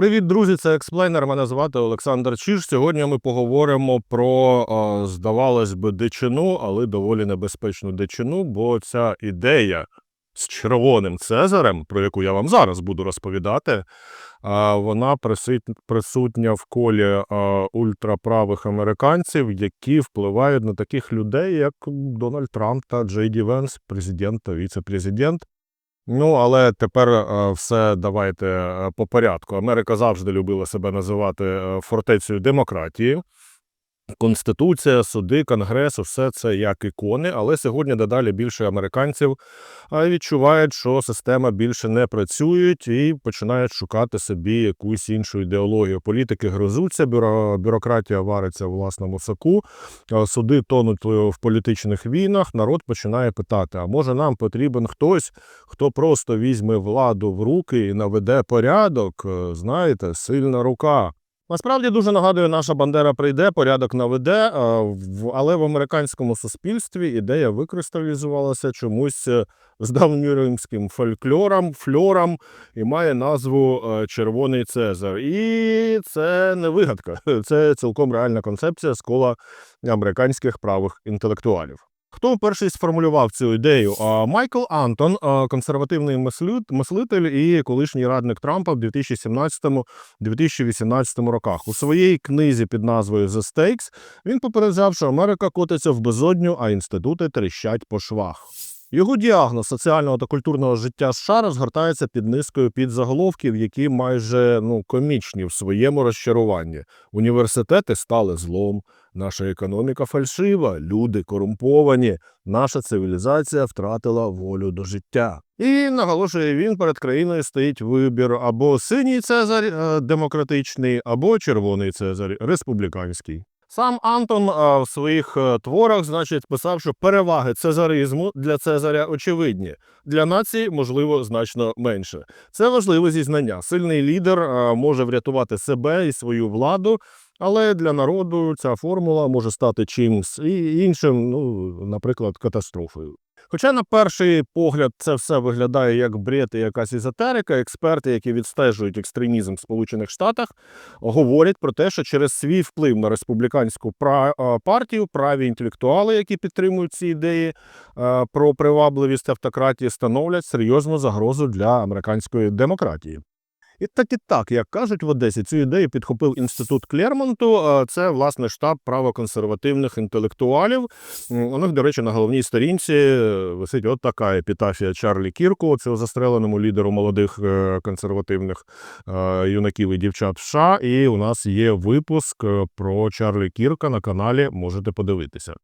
Привіт, друзі! Це експлейнер. Мене звати Олександр Чиж. Сьогодні ми поговоримо про, здавалось би, дичину, але доволі небезпечну дичину, бо ця ідея з червоним Цезарем, про яку я вам зараз буду розповідати, вона присутня в колі ультраправих американців, які впливають на таких людей, як Дональд Трамп та Джей Ді Венс, президент та віце-президент. Ну, але тепер е, все давайте е, по порядку. Америка завжди любила себе називати е, фортецею демократії. Конституція, суди, конгрес, все це як ікони, але сьогодні дедалі більше американців відчувають, що система більше не працює і починають шукати собі якусь іншу ідеологію. Політики гризуться, бюро, бюрократія вариться в власному соку, суди тонуть в політичних війнах. Народ починає питати: а може нам потрібен хтось, хто просто візьме владу в руки і наведе порядок? Е, Знаєте, сильна рука. Насправді дуже нагадує, наша Бандера прийде, порядок наведе, але в американському суспільстві ідея викристалізувалася чомусь е, з давньоримським фольклором, фльором і має назву е, Червоний Цезар. І це не вигадка, це цілком реальна концепція з кола американських правих інтелектуалів. Хто перший сформулював цю ідею? Майкл Антон, консервативний мислитель і колишній радник Трампа в 2017-2018 роках. У своїй книзі під назвою The Stakes він попереджав, що Америка котиться в безодню, а інститути тріщать по швах. Його діагноз соціального та культурного життя США розгортається під низкою підзаголовків, які майже ну комічні в своєму розчаруванні. Університети стали злом, наша економіка фальшива, люди корумповані, наша цивілізація втратила волю до життя. І наголошує він, перед країною стоїть вибір або синій Цезарь е, демократичний, або червоний Цезарь республіканський. Сам Антон в своїх е, творах, значить, писав, що переваги цезаризму для Цезаря очевидні, для нації, можливо, значно менше. Це важливе зізнання. Сильний лідер може врятувати себе і свою владу, але для народу ця формула може стати чимсь іншим, ну, наприклад, катастрофою. Хоча на перший погляд це все виглядає як бред і якась езотерика, експерти, які відстежують екстремізм в Сполучених Штатах, говорять про те, що через свій вплив на республіканську партію праві інтелектуали, які підтримують ці ідеї е, про привабливість автократії, становлять серйозну загрозу для американської демократії. І так і так, як кажуть в Одесі, цю ідею підхопив інститут Клермонту. Це власне штаб правоконсервативних інтелектуалів. У них, до речі, на головній сторінці е, висить от така епітафія Чарлі Кірку, цього застреленому лідеру молодих е, консервативних е, юнаків і дівчат США. І у нас є випуск про Чарлі Кірка на каналі. Можете подивитися.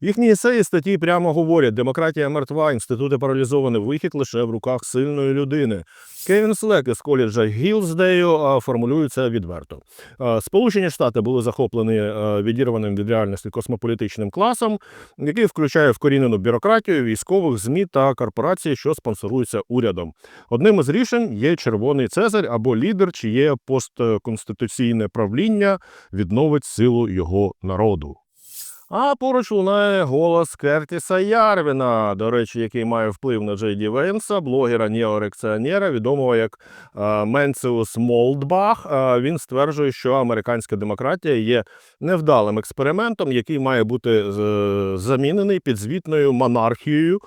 Їхні есеї статті прямо говорять: демократія мертва, інститути паралізовані, вихід лише в руках сильної людини. Кевін Слек із коледжа Гілсдею формулює це відверто. Сполучені Штати були захоплені відірваним від реальності космополітичним класом, який включає вкорінену бюрократію, військових ЗМІ та корпорації, що спонсоруються урядом. Одним із рішень є червоний Цезарь або лідер, чиє постконституційне правління відновить силу його народу. А поруч лунає голос Кертіса Ярвіна, до речі, який має вплив на Джей Ді Венса, блогера неорекціонера, відомого як е, Менціус Молдбах. Е, Він стверджує, що американська демократія є невдалим експериментом, який має бути е, замінений підзвітною монархією,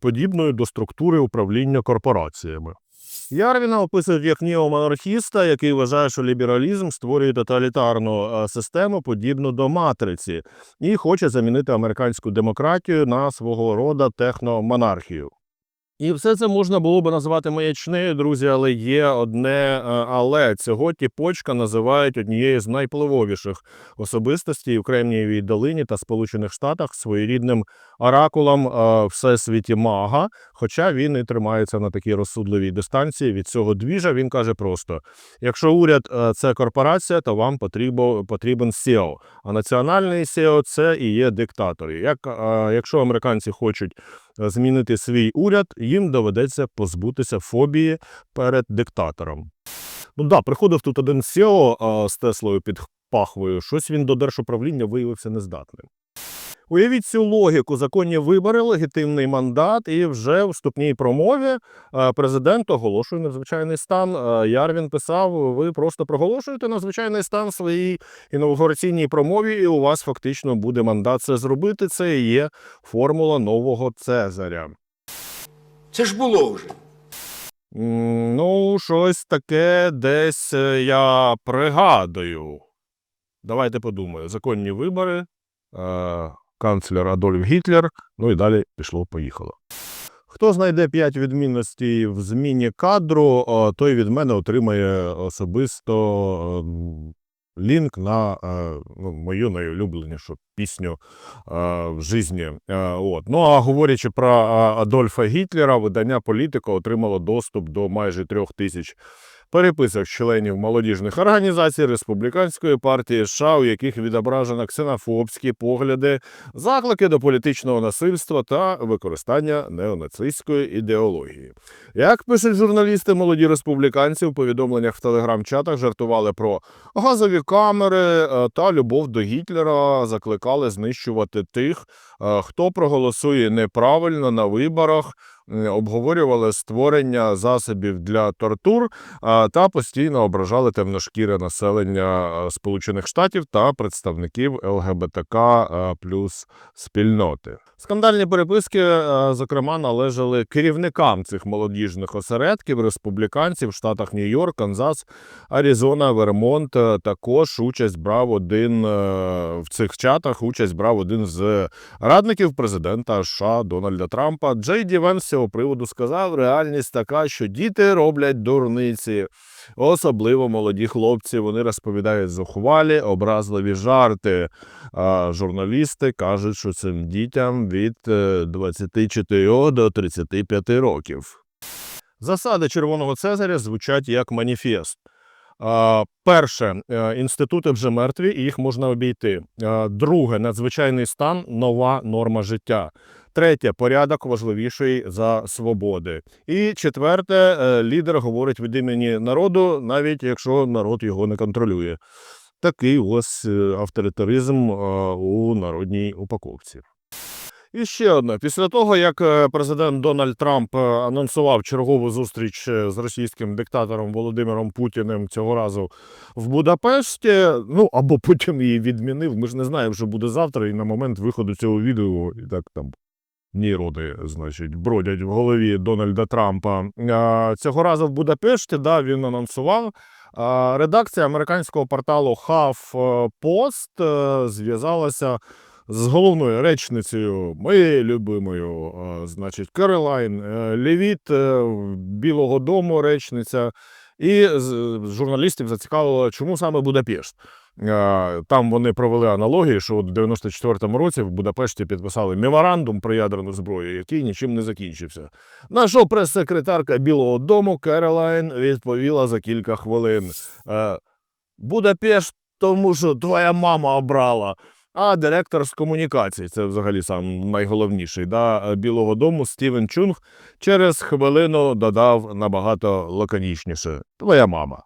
подібною до структури управління корпораціями. Ярвіна описують як неомонархіста, який вважає, що лібералізм створює тоталітарну е, систему, подібну до матриці, і хоче замінити американську демократію на свого роду техномонархію. І все це можна було би назвати маячнею, друзі, але є одне е, але цього тіпочка називають однією з найпливовіших особистостей у Кремнієвій долині та Сполучених Штатах своєрідним оракулом е, всесвіті мага. Хоча він і тримається на такій розсудливій дистанції від цього двіжа. Він каже просто: якщо уряд е, це корпорація, то вам потрібно, потрібен SEO. А національний SEO – це і є диктатори. Як, якщо американці хочуть змінити свій уряд, їм доведеться позбутися фобії перед диктатором. Ну да, приходив тут один Сіо з Теслою під пахвою. Щось він до держуправління виявився нездатним. Уявіть цю логіку: законні вибори, легітимний мандат, і вже в вступній промові е, президент оголошує надзвичайний стан. Е, Ярвін писав: ви просто проголошуєте надзвичайний стан в своїй інаугураційній промові, і у вас фактично буде мандат це зробити. Це і є формула нового Цезаря. Це ж було вже. Ну, щось таке десь е, я пригадую. Давайте подумаю. Законні вибори, е, канцлер Адольф Гітлер, ну і далі пішло-поїхало. Хто знайде 5 відмінностей в зміні кадру, той від мене отримає особисто е, лінк на е, ну, мою найулюбленішу пісню е, в житті. Е, От. Ну а говорячи про Адольфа Гітлера, видання політика отримало доступ до майже трьох тисяч переписок членів молодіжних організацій республіканської партії США, у яких відображено ксенофобські погляди, заклики до політичного насильства та використання неонацистської ідеології. Як пишуть журналісти, молоді республіканці у повідомленнях в телеграм-чатах жартували про газові камери е, та любов до Гітлера, закликали знищувати тих, е, хто проголосує неправильно на виборах. Е, Обговорювали створення засобів для тортур та постійно ображали темношкіре населення е, Сполучених Штатів та представників ЛГБТК е, плюс спільноти. Скандальні переписки, зокрема, належали керівникам цих молодіжних осередків, республіканців в штатах Нью-Йорк, Канзас, Аризона, Вермонт. Також участь брав один в цих чатах. Участь брав один з радників президента США Дональда Трампа. Джей Ді Венс цього приводу сказав: реальність така, що діти роблять дурниці. Особливо молоді хлопці, вони розповідають зухвалі, образливі жарти. А журналісти кажуть, що цим дітям від е, 24 до 35 років. Засади Червоного Цезаря звучать як маніфест. Перше, е, інститути вже мертві, і їх можна обійти. Друге, надзвичайний стан нова норма життя. Третє порядок важливіший за свободи. І четверте, е, лідер говорить від імені народу, навіть якщо народ його не контролює. Такий ось е, авторитаризм е, у народній упаковці. І ще одне. Після того, як президент Дональд Трамп анонсував чергову зустріч з російським диктатором Володимиром Путіним цього разу в Будапешті, ну або потім її відмінив. Ми ж не знаємо, що буде завтра, і на момент виходу цього відео і так там Ніроди, значить, бродять в голові Дональда Трампа. Цього разу в Будапешті да, він анонсував. Редакція американського порталу HuffPost е, зв'язалася з головною речницею моєю любимою, значить, Керолайн е, Левіт е, Білого Дому, речниця. І з журналістів зацікавило, чому саме Будапешт. Е, Там вони провели аналогії, що от в 94-му році в Будапешті підписали меморандум про ядерну зброю, який нічим не закінчився. На що прес-секретарка Білого Дому Керолайн відповіла за кілька хвилин. Е, Будапешт, тому що твоя мама обрала. А директор з комунікацій, це взагалі сам найголовніший, да, Білого Дому Стівен Чунг через хвилину додав набагато лаконічніше. Твоя мама.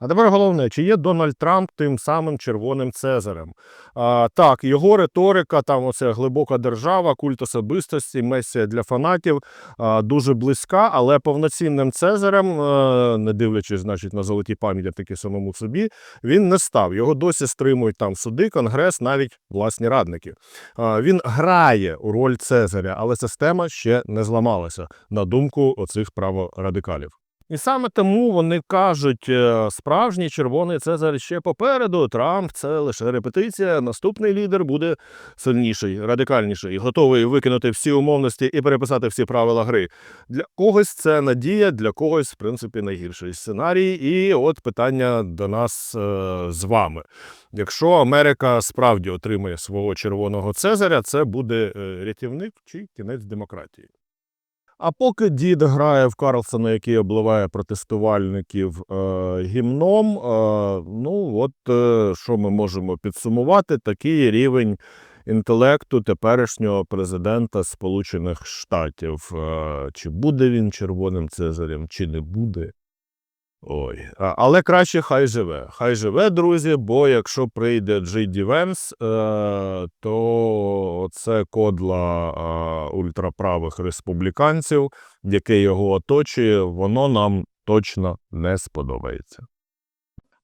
А тепер головне, чи є Дональд Трамп тим самим червоним Цезарем? А, так, його риторика, там оце глибока держава, культ особистості, месія для фанатів а, дуже близька, але повноцінним Цезарем, е, не дивлячись, значить, на золоті пам'ятники самому собі, він не став. Його досі стримують там суди, конгрес, навіть власні радники. А, Він грає у роль Цезаря, але система ще не зламалася, на думку оцих праворадикалів. І саме тому вони кажуть, е, справжній червоний Цезар ще попереду. Трамп це лише репетиція. Наступний лідер буде сильніший, радикальніший, готовий викинути всі умовності і переписати всі правила гри. Для когось це надія, для когось, в принципі, найгірший сценарій. І от питання до нас е, з вами. Якщо Америка справді отримає свого червоного Цезаря, це буде е, рятівник чи кінець демократії. А поки дід грає в Карлсона, який обливає протестувальників е, гімном, е, ну от е, що ми можемо підсумувати, такий рівень інтелекту теперішнього президента Сполучених Штатів. Е, чи буде він червоним цезарем, чи не буде. Ой, але краще хай живе. Хай живе, друзі, бо якщо прийде Ді Венс, е, то це кодла ультраправих республіканців, яке його оточує, воно нам точно не сподобається.